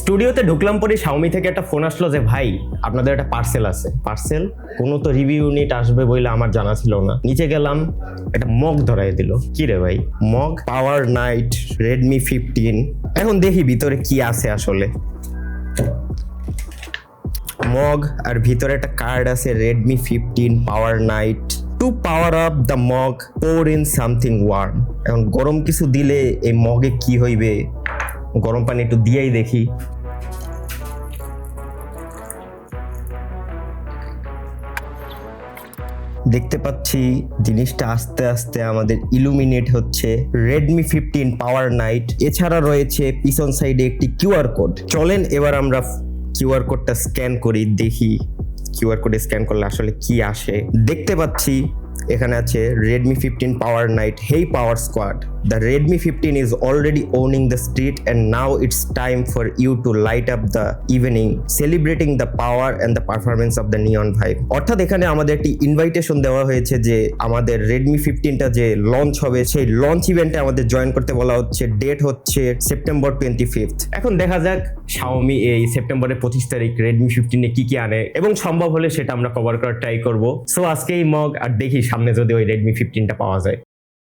স্টুডিওতে ঢুকলাম পরে শাওমি থেকে একটা ফোন আসলো যে, ভাই, আপনাদের একটা পার্সেল আছে। পার্সেল কোনো তো রিভিউ ইউনিট আসবে বলে আমার জানা ছিল না। নিচে গেলাম, একটা মগ ধরাই দিল। কি রে ভাই? Mug power night Redmi fifteen এখন দেখি ভিতরে কি আছে আসলে। মগ আর ভিতরে একটা কার্ড আছে Redmi fifteen power night to power up the mug pour in something warm এখন গরম কিছু দিলে এই মগে কি হইবে? গরম পানি একটু দিয়েই দেখি। দেখতে পাচ্ছি জিনিসটা আস্তে আস্তে আমাদের ইলুমিনেট হচ্ছে। রেডমি ফিফটিন পাওয়ার নাইট এছাড়া রয়েছে পিছন সাইডে একটি কিউআর কোড চলেন এবার আমরা কিউআর কোডটা স্ক্যান করি, দেখি কিউআর কোডে স্ক্যান করলে আসলে কি আসে। দেখতে পাচ্ছি এখানে আছে Redmi fifteen power night hey power squad the Redmi fifteen is already owning the street and now it's time for you to light up the evening celebrating the power and the performance of the neon vibe অর্থাৎ এখানে আমাদের একটি invitation দেওয়া হয়েছে যে আমাদের Redmi ফিফটিনটা যে launch হবে, সেই লঞ্চ ইভেন্টে আমাদের জয়েন করতে বলা হচ্ছে ডেট হচ্ছে সেপ্টেম্বর টোয়েন্টি ফিফথ এখন দেখা যাক শাওমি এই সেপ্টেম্বরের পঁচিশ তারিখ রেডমি এ কি কি আনে এবং সম্ভব হলে সেটা আমরা কভার করার ট্রাই করব। সো আজকে এই মগ, আর দেখি সামনে যদি ওই রেডমি ফিফটিনটা পাওয়া যায়।